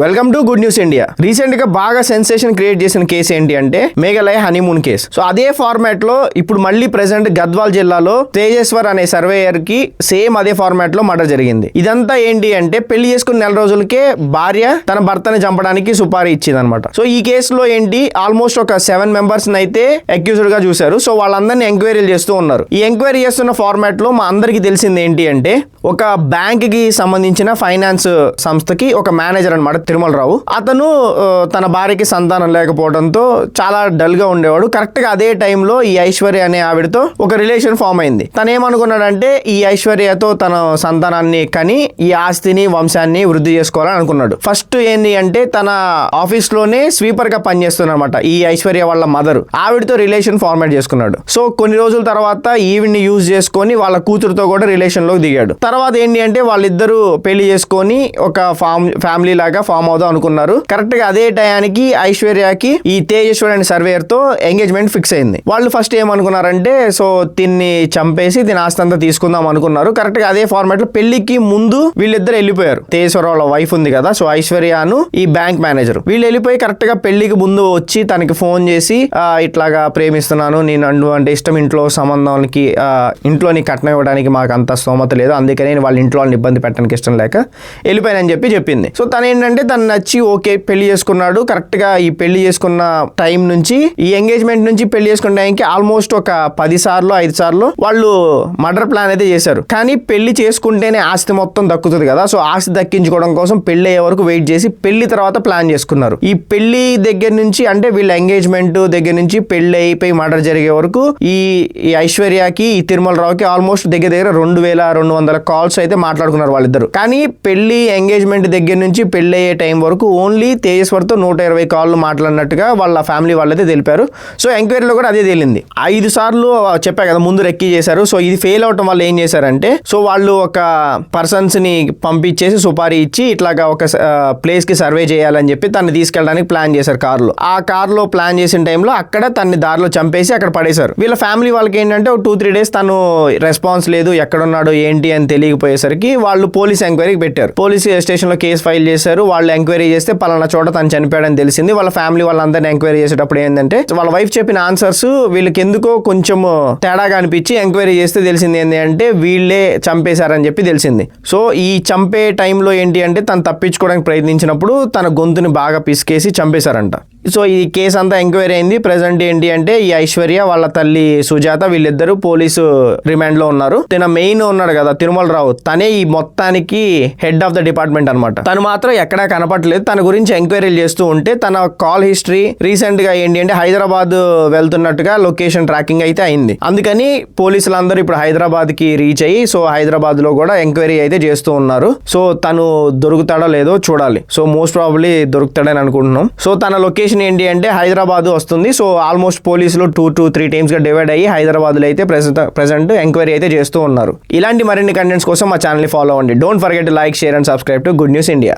Welcome to good news India రీసెంట్గా బాగా sensation create చేసిన కేసు ఏంటి అంటే మేఘాలయ హనీమూన్ కేసు సో అదే ఫార్మాట్లో ఇప్పుడు మళ్ళీ ప్రెసెంట్ గద్వాల్ జిల్లాలో తేజేశ్వర్ అనే సర్వేయర్కి సేమ్ అదే ఫార్మాట్లో మర్డర్ జరిగింది. ఇదంతా ఏంటి అంటే పెళ్ళి చేసుకున్న నెల రోజులకే భార్య తన భర్తని చంపడానికి సుపారీ ఇచ్చింది అనమాట సో ఈ కేసులో ఏంటి? ఆల్మోస్ట్ ఒక సెవెన్ మెంబర్స్ అయితే అక్యూజ్డ్గా చూశారు. సో వాళ్ళందరినీ ఎంక్వైరీలు చేస్తూ ఉన్నారు. ఈ ఎంక్వైరీ చేస్తున్న ఫార్మాట్లో మా అందరికి తెలిసింది ఏంటి అంటే ఒక బ్యాంక్కి సంబంధించిన ఫైనాన్స్ సంస్థకి ఒక మేనేజర్ అనమాట తిరుమలరావు. అతను తన భార్యకి సంతానం లేకపోవడంతో చాలా డల్గా ఉండేవాడు. కరెక్ట్గా అదే టైంలో ఈ ఐశ్వర్య అనే ఆవిడతో ఒక రిలేషన్ ఫామ్ అయింది. తను ఏమనుకున్నాడంటే ఈ ఐశ్వర్యతో తన సంతానాన్ని కని ఈ ఆస్తిని వంశాన్ని వృద్ధి చేసుకోవాలని అనుకున్నాడు. ఫస్ట్ ఏంటి అంటే తన ఆఫీస్లోనే స్వీపర్గా పనిచేస్తున్నమాట ఈ ఐశ్వర్య వాళ్ళ మదర్. ఆవిడతో రిలేషన్ ఫార్మాట్ చేసుకున్నాడు. సో కొన్ని రోజుల తర్వాత ఈవిడ్ని యూజ్ చేసుకొని వాళ్ళ కూతురుతో కూడా రిలేషన్లోకి దిగాడు. తర్వాత ఏంటి అంటే వాళ్ళిద్దరూ పెళ్ళి చేసుకొని ఒక ఫామ్ ఫ్యామిలీ లాగా ఫామ్ అవుదాం అనుకున్నారు. కరెక్ట్గా అదే టయానికి ఐశ్వర్యకి ఈ తేజేశ్వర్ అండ్ సర్వేయర్తో ఎంగేజ్మెంట్ ఫిక్స్ అయింది. వాళ్ళు ఫస్ట్ ఏమనుకున్నారంటే సో దీన్ని చంపేసి దీని ఆస్తంతా తీసుకుందాం అనుకున్నారు. కరెక్ట్గా అదే ఫార్మాట్లో పెళ్ళికి ముందు వీళ్ళిద్దరు వెళ్ళిపోయారు. తేజేశ్వర వాళ్ళ వైఫ్ ఉంది కదా సో ఐశ్వర్యను ఈ బ్యాంక్ మేనేజర్ వీళ్ళు వెళ్ళిపోయి కరెక్ట్గా పెళ్ళికి ముందు వచ్చి తనకి ఫోన్ చేసి ఇట్లాగా ప్రేమిస్తున్నాను. నేను అండు అంటే ఇష్టం ఇంట్లో సంబంధానికి ఇంట్లోని కట్నం ఇవ్వడానికి మాకు అంత స్తోమత లేదు. అందుకని నేను వాళ్ళ ఇంట్లో వాళ్ళని ఇబ్బంది పెట్టడానికి ఇష్టం లేక వెళ్ళిపోయానని చెప్పి చెప్పింది. సో తను ఏంటంటే తను నచ్చి ఓకే పెళ్ళి చేసుకున్నాడు. కరెక్ట్గా ఈ పెళ్ళి చేసుకున్న టైం నుంచి ఈ ఎంగేజ్మెంట్ నుంచి పెళ్ళి చేసుకున్న టైంకి ఆల్మోస్ట్ ఒక పది సార్లు ఐదు సార్లు వాళ్ళు మర్డర్ ప్లాన్ అయితే చేశారు. కానీ పెళ్ళి చేసుకుంటేనే ఆస్తి మొత్తం దక్కుతుంది కదా. సో ఆస్తి దక్కించుకోవడం కోసం పెళ్ళి అయ్యే వరకు వెయిట్ చేసి పెళ్ళి తర్వాత ప్లాన్ చేసుకున్నారు. ఈ పెళ్ళి దగ్గర నుంచి అంటే వీళ్ళ ఎంగేజ్మెంట్ దగ్గర నుంచి పెళ్ళి అయిపోయి మర్డర్ జరిగే వరకు ఈ ఈ ఐశ్వర్యకి ఈ తిరుమల రావుకి ఆల్మోస్ట్ దగ్గర దగ్గర రెండు వేల రెండు వందల కాల్స్ అయితే మాట్లాడుకున్నారు వాళ్ళిద్దరు. కానీ పెళ్ళి ఎంగేజ్మెంట్ దగ్గర నుంచి పెళ్ళి అయ్యే టైం వరకు ఓన్లీ తేజస్వర్తో నూట ఇరవై కాళ్ళు మాట్లాడినట్టుగా వాళ్ళ ఫ్యామిలీ వాళ్ళైతే తెలిపారు. సో ఎంక్వైరీలో కూడా అదే తేలింది. ఐదు సార్లు చెప్పా కదా ముందు రెక్కి చేశారు. సో ఇది ఫెయిల్ అవటం వల్ల ఏం చేశారంటే సో వాళ్ళు ఒక పర్సన్స్ని పంపించేసి సుపారీ ఇచ్చి ఇట్లాగా ఒక ప్లేస్కి సర్వే చేయాలని చెప్పి తను తీసుకెళ్ళడానికి ప్లాన్ చేశారు కార్లో. ఆ కార్లో ప్లాన్ చేసిన టైంలో అక్కడ తన్ని దారిలో చంపేసి అక్కడ పడేశారు. వీళ్ళ ఫ్యామిలీ వాళ్ళకి ఏంటంటే ఒక టూ త్రీ డేస్ తను రెస్పాన్స్ లేదు ఎక్కడున్నాడో ఏంటి అని తెలియకపోయేసరికి వాళ్ళు పోలీస్ ఎంక్వైరీకి పెట్టారు. పోలీస్ స్టేషన్లో కేసు ఫైల్ చేశారు. వాళ్ళు వాళ్ళు ఎంక్వైరీ చేస్తే పలానా చోట తను చనిపోయాడని తెలిసింది. వాళ్ళ ఫ్యామిలీ వాళ్ళందరిని ఎంక్వైరీ చేసేటప్పుడు ఏంటంటే వాళ్ళ వైఫ్ చెప్పిన ఆన్సర్స్ వీళ్ళకి ఎందుకో కొంచెం తేడాగా అనిపించి ఎంక్వైరీ చేస్తే తెలిసింది ఏంటి అంటే వీళ్ళే చంపేశారని చెప్పి తెలిసింది. సో ఈ చంపే టైంలో ఏంటి అంటే తను తప్పించుకోవడానికి ప్రయత్నించినప్పుడు తన గొంతుని బాగా పిసికేసి చంపేశారంట. సో ఈ కేసు అంతా ఎంక్వైరీ అయింది. ప్రజెంట్ ఏంటి అంటే ఈ ఐశ్వర్య వాళ్ళ తల్లి సుజాత వీళ్ళిద్దరూ పోలీసు రిమాండ్లో ఉన్నారు. తన మెయిన్ ఉన్నాడు కదా తిరుమల రావు. తనే ఈ మొత్తానికి హెడ్ ఆఫ్ ద డిపార్ట్మెంట్ అనమాట తను మాత్రం ఎక్కడా కనపట్లేదు తన గురించి ఎంక్వైరీలు చేస్తూ ఉంటే తన కాల్ హిస్టరీ రీసెంట్గా ఏంటి అంటే హైదరాబాద్ వెళ్తున్నట్టుగా లొకేషన్ ట్రాకింగ్ అయితే అయింది. అందుకని పోలీసులు అందరూ ఇప్పుడు హైదరాబాద్కి రీచ్ అయ్యి సో హైదరాబాద్లో కూడా ఎంక్వైరీ అయితే చేస్తూ ఉన్నారు. సో తను దొరుకుతాడో లేదో చూడాలి. సో మోస్ట్ ప్రాబ్లీ దొరుకుతాడని అనుకుంటున్నాం. సో తన లొకేషన్ ఏంటి అంటే హైదరాబాద్ వస్తుంది. సో ఆల్మోస్ట్ పోలీసులు టూ టూ త్రీ టీమ్స్గా డివైడ్ అయ్యి హైదరాబాద్లో అయితే ప్రెసెంట్ ప్రెసెంట్ ఎంక్వైరీ అయితే చేస్తూ ఉన్నారు. ఇలాంటి మరిన్ని కంటెంట్స్ కోసం మా ఛానల్ని ఫాలో అవ్వండి. Don't forget like share and subscribe to good news India